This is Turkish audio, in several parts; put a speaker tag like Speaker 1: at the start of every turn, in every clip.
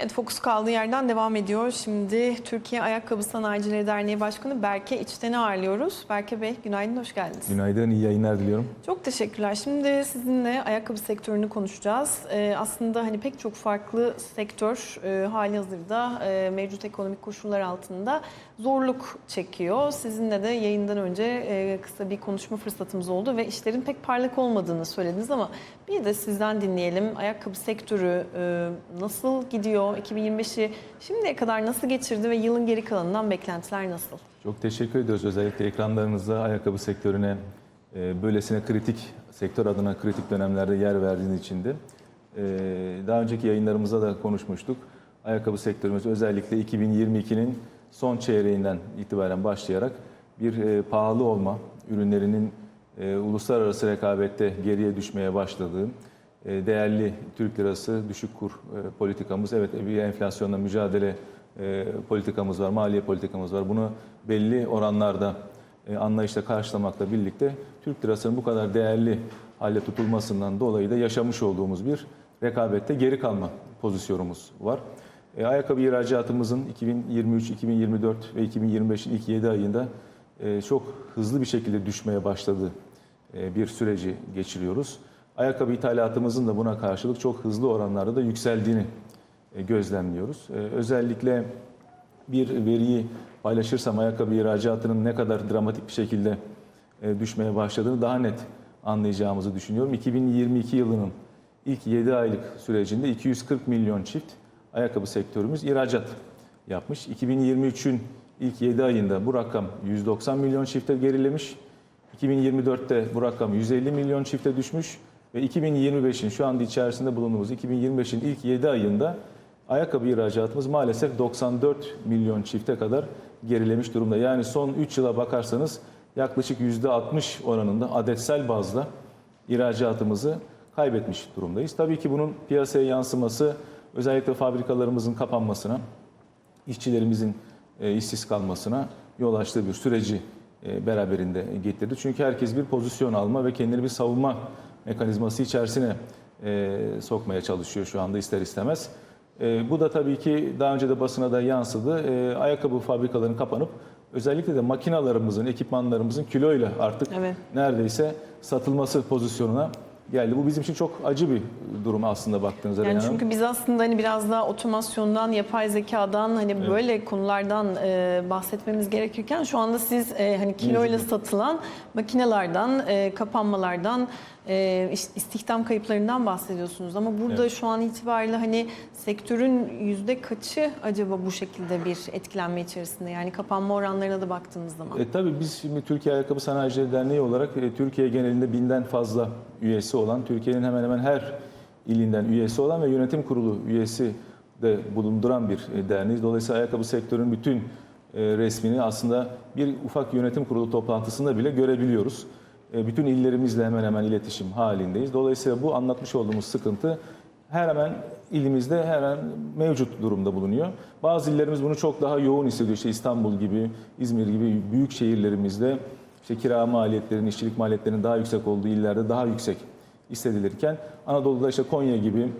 Speaker 1: Evet, fokus kaldığı yerden devam ediyor. Şimdi Türkiye Ayakkabı Sanayicileri Derneği Başkanı Berke İçten'i ağırlıyoruz. Berke Bey, günaydın, hoş geldiniz.
Speaker 2: Günaydın, iyi yayınlar diliyorum.
Speaker 1: Çok teşekkürler. Şimdi sizinle ayakkabı sektörünü konuşacağız. Ee, aslında hani pek çok farklı sektör e, hali hazırda e, mevcut ekonomik koşullar altında zorluk çekiyor. Sizinle de yayından önce e, kısa bir konuşma fırsatımız oldu ve işlerin pek parlak olmadığını söylediniz ama bir de sizden dinleyelim. Ayakkabı sektörü e, nasıl gidiyor? 2025'i şimdiye kadar nasıl geçirdi ve yılın geri kalanından beklentiler nasıl?
Speaker 2: Çok teşekkür ediyoruz özellikle ekranlarınızda ayakkabı sektörüne e, böylesine kritik, sektör adına kritik dönemlerde yer verdiğiniz için de. E, Daha önceki yayınlarımızda da konuşmuştuk. Ayakkabı sektörümüz özellikle 2022'nin son çeyreğinden itibaren başlayarak bir e, pahalı olma, ürünlerinin uluslararası rekabette geriye düşmeye başladığı, değerli Türk lirası düşük kur e, politikamız, evet bir enflasyonla mücadele e, politikamız var, maliye politikamız var. Bunu belli oranlarda e, anlayışla karşılamakla birlikte Türk lirasının bu kadar değerli hale tutulmasından dolayı da yaşamış olduğumuz bir rekabette geri kalma pozisyonumuz var. E, ayakkabı ihracatımızın 2023, 2024 ve 2025'in ilk 7 ayında e, çok hızlı bir şekilde düşmeye başladığı e, bir süreci geçiriyoruz. Ayakkabı ithalatımızın da buna karşılık çok hızlı oranlarda da yükseldiğini e, gözlemliyoruz. E, Özellikle bir veriyi paylaşırsam ayakkabı ihracatının ne kadar dramatik bir şekilde e, düşmeye başladığını daha net anlayacağımızı düşünüyorum. 2022 yılının ilk 7 aylık sürecinde 240 milyon çift ayakkabı sektörümüz ihracat yapmış. 2023'ün ilk 7 ayında bu rakam 190 milyon çifte gerilemiş. 2024'te bu rakam 150 milyon çifte düşmüş ve 2025'in şu anda içerisinde bulunduğumuz 2025'in ilk 7 ayında ayakkabı ihracatımız maalesef 94 milyon çifte kadar gerilemiş durumda. Yani son 3 yıla bakarsanız yaklaşık %60 oranında adetsel bazda ihracatımızı kaybetmiş durumdayız. Tabii ki bunun piyasaya yansıması özellikle fabrikalarımızın kapanmasına, işçilerimizin e, işsiz kalmasına yol açtığı bir süreci e, beraberinde getirdi. Çünkü herkes bir pozisyon alma ve kendini bir savunma mekanizması içerisine e, sokmaya çalışıyor şu anda ister istemez. E, bu da tabii ki daha önce de basına da yansıdı. E, ayakkabı fabrikalarının kapanıp özellikle de makinalarımızın, ekipmanlarımızın kiloyla artık
Speaker 1: Evet.
Speaker 2: neredeyse satılması pozisyonuna geldi. Bu bizim için çok acı bir durum aslında baktığınızda.
Speaker 1: Yani
Speaker 2: Reyhan
Speaker 1: çünkü biz aslında hani biraz daha otomasyondan, yapay zekadan hani böyle konulardan e, bahsetmemiz gerekirken şu anda siz e, hani kiloyla satılan makinelerden, e, kapanmalardan, e, istihdam kayıplarından bahsediyorsunuz. Ama burada
Speaker 2: Evet.
Speaker 1: şu an itibariyle hani sektörün yüzde kaçı acaba bu şekilde bir etkilenme içerisinde? Yani kapanma oranlarına da baktığımız zaman.
Speaker 2: E, tabii biz şimdi Türkiye Ayakkabı Sanayicileri Derneği olarak e, Türkiye genelinde binden fazla üyesi olan, Türkiye'nin hemen hemen her ilinden üyesi olan ve yönetim kurulu üyesi de bulunduran bir e, derneğiz. Dolayısıyla ayakkabı sektörünün bütün e, resmini aslında bir ufak yönetim kurulu toplantısında bile görebiliyoruz. E, Bütün illerimizle hemen hemen iletişim halindeyiz. Dolayısıyla bu anlatmış olduğumuz sıkıntı her hemen ilimizde her an mevcut durumda bulunuyor. Bazı illerimiz bunu çok daha yoğun hissediyor. İşte İstanbul gibi, İzmir gibi büyük şehirlerimizde işte kira maliyetlerinin, işçilik maliyetlerinin daha yüksek olduğu illerde daha yüksek hissedilirken Anadolu'da işte Konya gibi,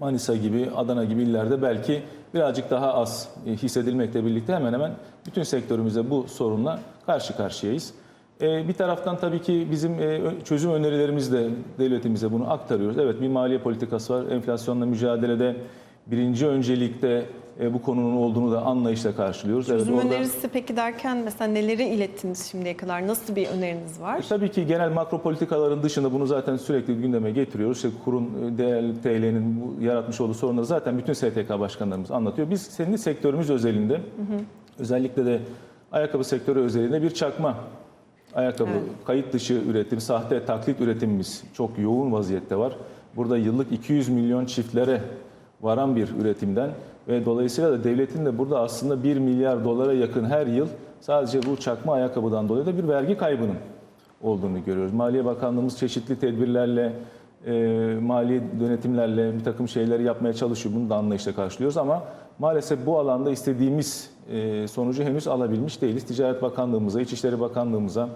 Speaker 2: Manisa gibi, Adana gibi illerde belki birazcık daha az e, hissedilmekle birlikte hemen hemen bütün sektörümüzde bu sorunla karşı karşıyayız. E, Bir taraftan tabii ki bizim e, çözüm önerilerimiz de devletimize bunu aktarıyoruz. Evet bir maliye politikası var. Enflasyonla mücadelede birinci öncelikte e, bu konunun olduğunu da anlayışla karşılıyoruz.
Speaker 1: Çözüm
Speaker 2: evet, orada-
Speaker 1: önerisi peki derken mesela neleri ilettiniz şimdiye kadar? Nasıl bir öneriniz var?
Speaker 2: E, Tabii ki genel makro politikaların dışında bunu zaten sürekli gündeme getiriyoruz. İşte kurun değerli TL'nin yaratmış olduğu sorunları zaten bütün STK başkanlarımız anlatıyor. Biz senin sektörümüz özelinde özellikle de ayakkabı sektörü özelinde bir çakma ayakkabı
Speaker 1: Evet.
Speaker 2: kayıt dışı üretim, sahte taklit üretimimiz çok yoğun vaziyette var. Burada yıllık 200 milyon çiftlere varan bir üretimden ve dolayısıyla da devletin de burada aslında 1 milyar dolara yakın her yıl sadece bu çakma ayakkabıdan dolayı da bir vergi kaybının olduğunu görüyoruz. Maliye Bakanlığımız çeşitli tedbirlerle, e, mali yönetimlerle bir takım şeyleri yapmaya çalışıyor. Bunu da anlayışla karşılıyoruz ama maalesef bu alanda istediğimiz e, sonucu henüz alabilmiş değiliz. Ticaret Bakanlığımıza, İçişleri Bakanlığımıza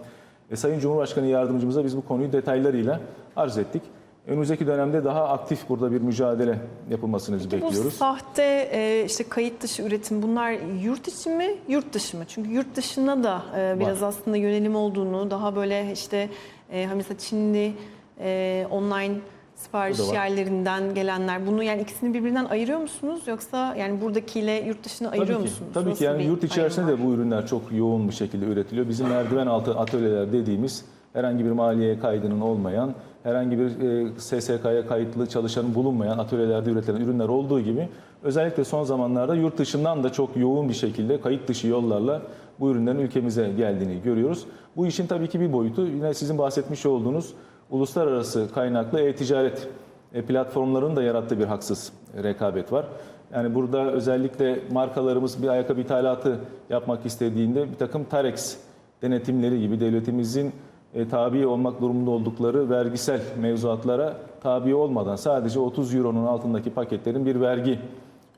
Speaker 2: ve Sayın Cumhurbaşkanı Yardımcımıza biz bu konuyu detaylarıyla arz ettik. Önümüzdeki dönemde daha aktif burada bir mücadele yapılmasını
Speaker 1: Peki bu
Speaker 2: bekliyoruz.
Speaker 1: sahte e, işte kayıt dışı üretim bunlar yurt içi mi yurt dışı mı? Çünkü yurt dışına da e, biraz aslında yönelim olduğunu daha böyle işte e, mesela Çinli e, online sipariş
Speaker 2: Bu da var.
Speaker 1: yerlerinden gelenler bunu yani ikisini birbirinden ayırıyor musunuz yoksa yani buradakiyle yurt dışını ayırıyor
Speaker 2: tabii ki,
Speaker 1: musunuz?
Speaker 2: Tabii
Speaker 1: Nasıl
Speaker 2: ki yani
Speaker 1: bir
Speaker 2: yurt içerisinde
Speaker 1: ayrım
Speaker 2: de
Speaker 1: var?
Speaker 2: bu ürünler çok yoğun bir şekilde üretiliyor. Bizim merdiven altı atölyeler dediğimiz herhangi bir maliye kaydının olmayan, herhangi bir e, SSK'ya kayıtlı çalışanın bulunmayan atölyelerde üretilen ürünler olduğu gibi özellikle son zamanlarda yurt dışından da çok yoğun bir şekilde kayıt dışı yollarla bu ürünlerin ülkemize geldiğini görüyoruz. Bu işin tabii ki bir boyutu yine sizin bahsetmiş olduğunuz uluslararası kaynaklı e-ticaret e, platformların da yarattığı bir haksız rekabet var. Yani burada özellikle markalarımız bir ayakkabı ithalatı yapmak istediğinde bir takım Tarex denetimleri gibi devletimizin e, tabi olmak durumunda oldukları vergisel mevzuatlara tabi olmadan sadece 30 euronun altındaki paketlerin bir vergi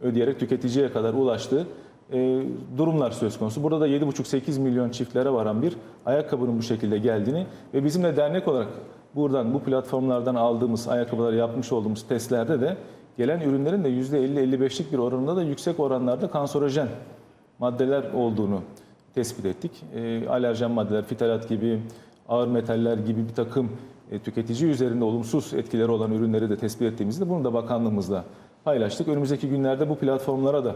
Speaker 2: ödeyerek tüketiciye kadar ulaştığı e, durumlar söz konusu. Burada da 7,5-8 milyon çiftlere varan bir ayakkabının bu şekilde geldiğini ve bizim de dernek olarak buradan bu platformlardan aldığımız ayakkabıları yapmış olduğumuz testlerde de gelen ürünlerin de %50-55'lik bir oranında da yüksek oranlarda kanserojen maddeler olduğunu tespit ettik. E, alerjen maddeler, fitalat gibi, ağır metaller gibi bir takım e, tüketici üzerinde olumsuz etkileri olan ürünleri de tespit ettiğimizde bunu da bakanlığımızla paylaştık. Önümüzdeki günlerde bu platformlara da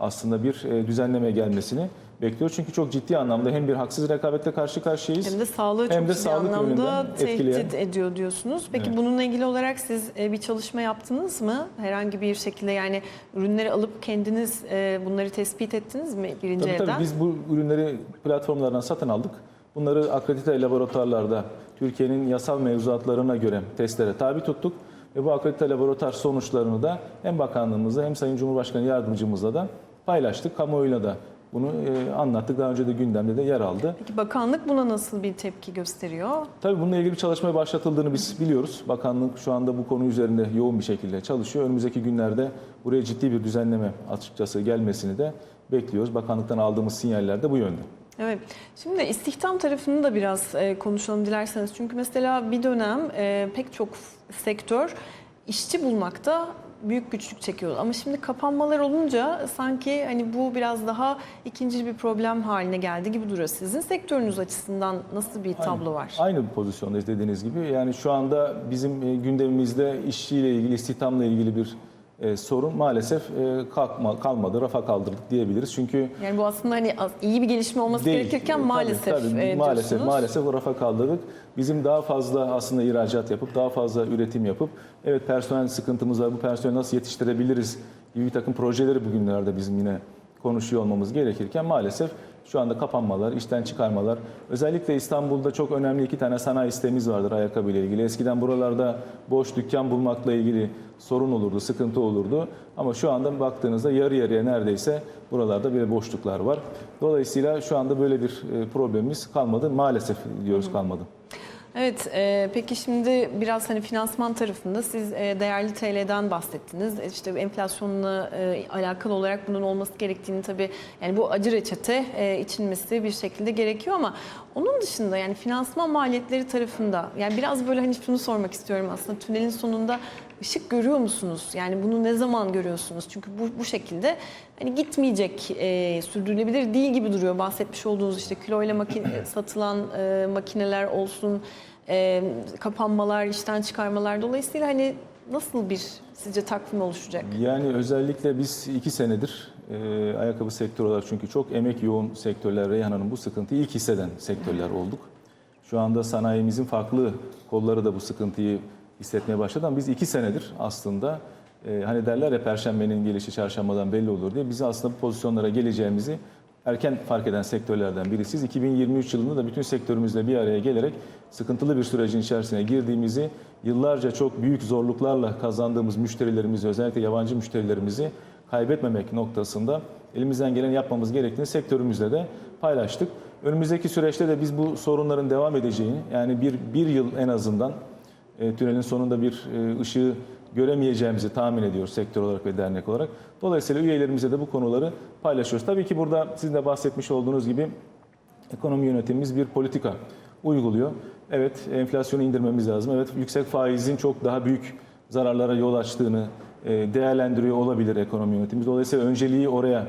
Speaker 2: aslında bir e, düzenleme gelmesini bekliyor. Çünkü çok ciddi anlamda hem bir haksız rekabetle karşı karşıyayız.
Speaker 1: Hem de sağlığı
Speaker 2: Hem
Speaker 1: çok
Speaker 2: de
Speaker 1: ciddi
Speaker 2: sağlık
Speaker 1: anlamda
Speaker 2: etkileyen.
Speaker 1: tehdit ediyor diyorsunuz. Peki
Speaker 2: Evet.
Speaker 1: bununla ilgili olarak siz e, bir çalışma yaptınız mı? Herhangi bir şekilde yani ürünleri alıp kendiniz e, bunları tespit ettiniz mi birinci
Speaker 2: Tabii
Speaker 1: elden?
Speaker 2: tabii biz bu ürünleri platformlardan satın aldık. Bunları akredite laboratuvarlarda Türkiye'nin yasal mevzuatlarına göre testlere tabi tuttuk. Ve bu akredite laboratuvar sonuçlarını da hem bakanlığımızla hem Sayın Cumhurbaşkanı yardımcımızla da paylaştık. Kamuoyuna da bunu e, anlattık. Daha önce de gündemde de yer aldı.
Speaker 1: Peki bakanlık buna nasıl bir tepki gösteriyor?
Speaker 2: Tabii bununla ilgili bir çalışmaya başlatıldığını biz biliyoruz. Bakanlık şu anda bu konu üzerinde yoğun bir şekilde çalışıyor. Önümüzdeki günlerde buraya ciddi bir düzenleme açıkçası gelmesini de bekliyoruz. Bakanlıktan aldığımız sinyaller de bu yönde.
Speaker 1: Evet. Şimdi istihdam tarafını da biraz e, konuşalım dilerseniz. Çünkü mesela bir dönem e, pek çok sektör işçi bulmakta büyük güçlük çekiyor. Ama şimdi kapanmalar olunca sanki hani bu biraz daha ikinci bir problem haline geldi gibi duruyor. Sizin sektörünüz açısından nasıl bir tablo var?
Speaker 2: Aynı bir pozisyondayız dediğiniz gibi. Yani şu anda bizim e, gündemimizde işçiyle ilgili, istihdamla ilgili bir e, sorun maalesef e, kalkma, kalmadı, rafa kaldırdık diyebiliriz. Çünkü
Speaker 1: Yani bu aslında hani iyi bir gelişme olması
Speaker 2: Değil.
Speaker 1: gerekirken
Speaker 2: Tabii,
Speaker 1: maalesef
Speaker 2: tabii.
Speaker 1: e,
Speaker 2: maalesef
Speaker 1: diyorsunuz.
Speaker 2: maalesef rafa kaldırdık. Bizim daha fazla aslında ihracat yapıp daha fazla üretim yapıp evet personel sıkıntımız var. Bu personeli nasıl yetiştirebiliriz gibi bir takım projeleri bugünlerde bizim yine konuşuyor olmamız gerekirken maalesef şu anda kapanmalar, işten çıkarmalar. Özellikle İstanbul'da çok önemli iki tane sanayi sitemiz vardır ayakkabı ile ilgili. Eskiden buralarda boş dükkan bulmakla ilgili sorun olurdu, sıkıntı olurdu. Ama şu anda baktığınızda yarı yarıya neredeyse buralarda böyle boşluklar var. Dolayısıyla şu anda böyle bir e, problemimiz kalmadı. Maalesef diyoruz kalmadı.
Speaker 1: Evet, e, peki şimdi biraz hani finansman tarafında siz e, değerli TL'den bahsettiniz. E, İşte enflasyonla e, alakalı olarak bunun olması gerektiğini tabii yani bu acı reçete e, içilmesi bir şekilde gerekiyor ama onun dışında yani finansman maliyetleri tarafında yani biraz böyle hani şunu sormak istiyorum aslında tünelin sonunda ışık görüyor musunuz? Yani bunu ne zaman görüyorsunuz? Çünkü bu, bu şekilde hani gitmeyecek, e, sürdürülebilir değil gibi duruyor. Bahsetmiş olduğunuz işte kiloyla makine, satılan e, makineler olsun, e, kapanmalar, işten çıkarmalar. Dolayısıyla hani nasıl bir sizce takvim oluşacak?
Speaker 2: Yani özellikle biz iki senedir e, ayakkabı sektörü olarak çünkü çok emek yoğun sektörler Reyhan Hanım bu sıkıntıyı ilk hisseden sektörler olduk. Şu anda sanayimizin farklı kolları da bu sıkıntıyı hissetmeye başladı ama biz iki senedir aslında e, hani derler ya perşembenin gelişi çarşambadan belli olur diye biz aslında bu pozisyonlara geleceğimizi erken fark eden sektörlerden birisiyiz. 2023 yılında da bütün sektörümüzle bir araya gelerek sıkıntılı bir sürecin içerisine girdiğimizi, yıllarca çok büyük zorluklarla kazandığımız müşterilerimizi, özellikle yabancı müşterilerimizi kaybetmemek noktasında elimizden gelen yapmamız gerektiğini sektörümüzle de paylaştık. Önümüzdeki süreçte de biz bu sorunların devam edeceğini, yani bir, bir yıl en azından e, tünelin sonunda bir e, ışığı göremeyeceğimizi tahmin ediyoruz sektör olarak ve dernek olarak. Dolayısıyla üyelerimize de bu konuları paylaşıyoruz. Tabii ki burada sizin de bahsetmiş olduğunuz gibi ekonomi yönetimimiz bir politika uyguluyor. Evet enflasyonu indirmemiz lazım. Evet yüksek faizin çok daha büyük zararlara yol açtığını e, değerlendiriyor olabilir ekonomi yönetimimiz. Dolayısıyla önceliği oraya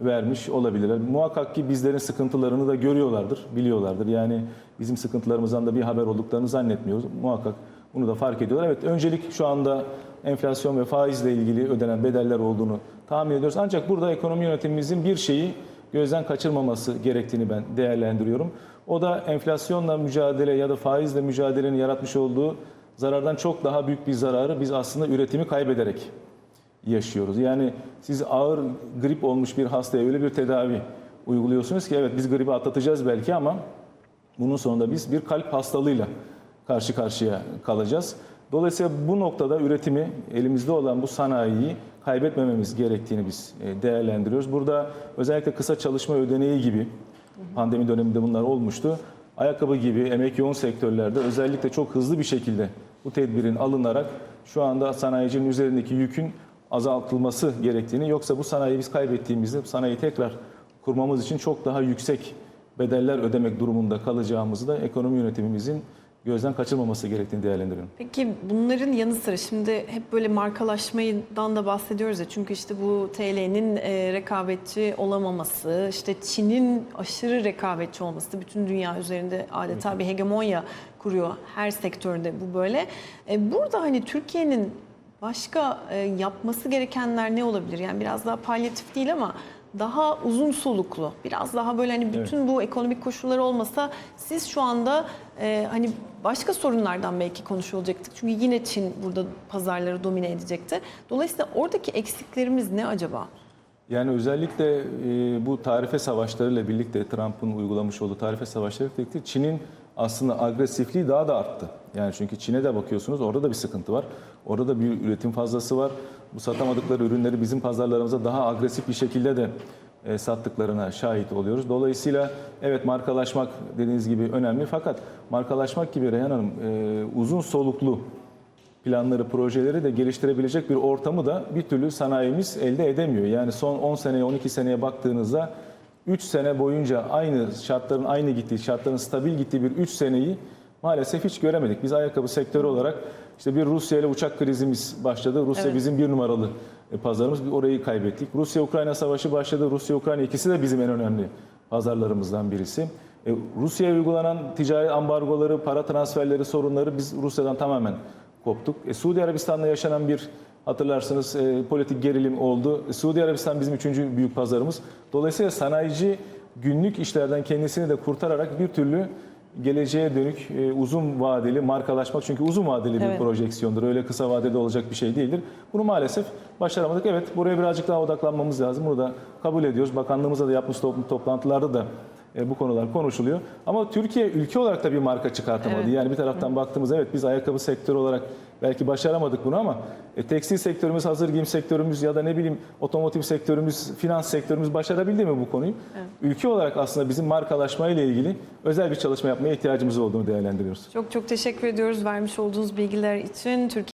Speaker 2: vermiş olabilirler. Muhakkak ki bizlerin sıkıntılarını da görüyorlardır, biliyorlardır. Yani bizim sıkıntılarımızdan da bir haber olduklarını zannetmiyoruz. Muhakkak bunu da fark ediyorlar. Evet öncelik şu anda enflasyon ve faizle ilgili ödenen bedeller olduğunu tahmin ediyoruz. Ancak burada ekonomi yönetimimizin bir şeyi gözden kaçırmaması gerektiğini ben değerlendiriyorum. O da enflasyonla mücadele ya da faizle mücadelenin yaratmış olduğu zarardan çok daha büyük bir zararı biz aslında üretimi kaybederek yaşıyoruz. Yani siz ağır grip olmuş bir hastaya öyle bir tedavi uyguluyorsunuz ki evet biz gribi atlatacağız belki ama bunun sonunda biz bir kalp hastalığıyla karşı karşıya kalacağız. Dolayısıyla bu noktada üretimi elimizde olan bu sanayiyi kaybetmememiz gerektiğini biz e, değerlendiriyoruz. Burada özellikle kısa çalışma ödeneği gibi pandemi döneminde bunlar olmuştu. Ayakkabı gibi emek yoğun sektörlerde özellikle çok hızlı bir şekilde bu tedbirin alınarak şu anda sanayicinin üzerindeki yükün azaltılması gerektiğini yoksa bu sanayiyi biz kaybettiğimizde bu sanayiyi tekrar kurmamız için çok daha yüksek bedeller ödemek durumunda kalacağımızı da ekonomi yönetimimizin gözden kaçırmaması gerektiğini değerlendiriyorum.
Speaker 1: Peki bunların yanı sıra şimdi hep böyle markalaşmadan da bahsediyoruz ya çünkü işte bu TL'nin e, rekabetçi olamaması, işte Çin'in aşırı rekabetçi olması bütün dünya üzerinde adeta bir hegemonya kuruyor her sektörde bu böyle. E, burada hani Türkiye'nin başka e, yapması gerekenler ne olabilir? Yani biraz daha palyatif değil ama daha uzun soluklu, biraz daha böyle hani bütün bu ekonomik koşullar olmasa siz şu anda e, hani başka sorunlardan belki konuşuyor olacaktık. Çünkü yine Çin burada pazarları domine edecekti. Dolayısıyla oradaki eksiklerimiz ne acaba?
Speaker 2: Yani özellikle e, bu tarife savaşlarıyla birlikte Trump'ın uygulamış olduğu tarife savaşlarıyla birlikte Çin'in aslında agresifliği daha da arttı. Yani çünkü Çin'e de bakıyorsunuz orada da bir sıkıntı var. Orada da bir üretim fazlası var. Bu satamadıkları ürünleri bizim pazarlarımıza daha agresif bir şekilde de e, sattıklarına şahit oluyoruz. Dolayısıyla evet markalaşmak dediğiniz gibi önemli fakat markalaşmak gibi Reyhan Hanım e, uzun soluklu planları, projeleri de geliştirebilecek bir ortamı da bir türlü sanayimiz elde edemiyor. Yani son 10 seneye, 12 seneye baktığınızda 3 sene boyunca aynı şartların aynı gittiği, şartların stabil gittiği bir 3 seneyi maalesef hiç göremedik. Biz ayakkabı sektörü olarak işte bir Rusya ile uçak krizimiz başladı. Rusya
Speaker 1: Evet.
Speaker 2: bizim bir numaralı e, pazarımız. Orayı kaybettik. Rusya-Ukrayna savaşı başladı. Rusya-Ukrayna ikisi de bizim en önemli pazarlarımızdan birisi. E, Rusya'ya uygulanan ticari ambargoları, para transferleri, sorunları biz Rusya'dan tamamen koptuk. E, Suudi Arabistan'da yaşanan bir hatırlarsınız e, politik gerilim oldu. E, Suudi Arabistan bizim üçüncü büyük pazarımız. Dolayısıyla sanayici günlük işlerden kendisini de kurtararak bir türlü geleceğe dönük e, uzun vadeli markalaşmak çünkü uzun vadeli bir
Speaker 1: Evet.
Speaker 2: projeksiyondur. Öyle kısa vadede olacak bir şey değildir. Bunu maalesef başaramadık. Evet buraya birazcık daha odaklanmamız lazım. Bunu da kabul ediyoruz. Bakanlığımızla da yapmış top- toplantılarda da e, bu konular konuşuluyor. Ama Türkiye ülke olarak da bir marka çıkartamadı.
Speaker 1: Evet.
Speaker 2: Yani bir taraftan baktığımız evet biz ayakkabı sektörü olarak belki başaramadık bunu ama e, tekstil sektörümüz, hazır giyim sektörümüz ya da ne bileyim otomotiv sektörümüz, finans sektörümüz başarabildi mi bu konuyu? Ülke olarak aslında bizim markalaşma ile ilgili özel bir çalışma yapmaya ihtiyacımız olduğunu değerlendiriyoruz.
Speaker 1: Çok çok teşekkür ediyoruz vermiş olduğunuz bilgiler için. Türkiye